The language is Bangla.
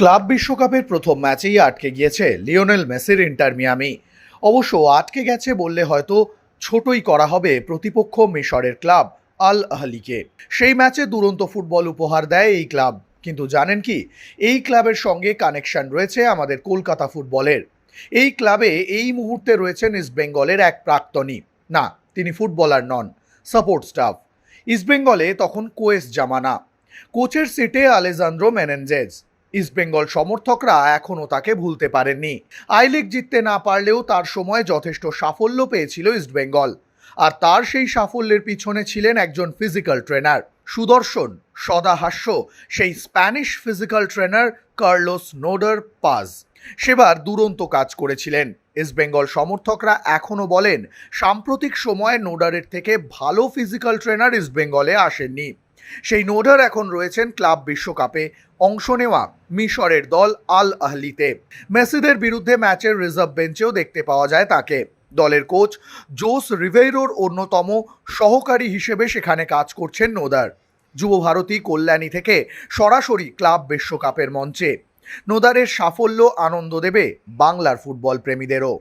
ক্লাব বিশ্বকাপের প্রথম ম্যাচেই আটকে গিয়েছে লিওনেল মেসির ইন্টার মিয়ামি। অবশ্য আটকে গেছে বললে হয়তো ছোটই করা হবে প্রতিপক্ষ মিশরের ক্লাব আল আহলিকে। সেই ম্যাচে দুরন্ত ফুটবল উপহার দেয় এই ক্লাব। কিন্তু জানেন কি, এই ক্লাবের সঙ্গে কানেকশন রয়েছে আমাদের কলকাতা ফুটবলের। এই ক্লাবে এই মুহূর্তে রয়েছেন ইস্টবেঙ্গলের এক প্রাক্তনী। না, তিনি ফুটবলার নন, সাপোর্ট স্টাফ। ইস্টবেঙ্গলে তখন কোয়েস জামানা। কোচের সিটে আলেজান্দ্রো মেনেনজেজ। ইস্টবেঙ্গল সমর্থকরা এখনও তাকে ভুলতে পারেননি। আই লিগ জিততে না পারলেও তার সময় যথেষ্ট সাফল্য পেয়েছিল ইস্টবেঙ্গল আর তার সেই সাফল্যের পিছনে ছিলেন একজন ফিজিক্যাল ট্রেনার সুদর্শন, সদাহাস্য, সেই Spanish physical trainer Carlos Nodar Paz. সেবার দুরন্ত কাজ করেছিলেন। ইস্টবেঙ্গল সমর্থকরা এখনও বলেন, সাম্প্রতিক সময়ে নোডারের থেকে ভালো ফিজিক্যাল ট্রেনার ইস্টবেঙ্গলে আসেননি। সেই নোডার এখন রয়েছেন ক্লাব বিশ্বকাপে অংশ নেওয়া মিশরের দল আল আহলিতে। মেসিদের বিরুদ্ধে ম্যাচের রিজার্ভ বেঞ্চেও দেখতে পাওয়া যায় তাকে। দলের কোচ জোস রিভেইরোর অন্যতম সহকারী হিসেবে সেখানে কাজ করছেন নোদার। যুব ভারতী কল্যাণী থেকে সরাসরি ক্লাব বিশ্বকাপের মঞ্চে। নোদারের সাফল্য আনন্দ দেবে বাংলার ফুটবল প্রেমীদেরও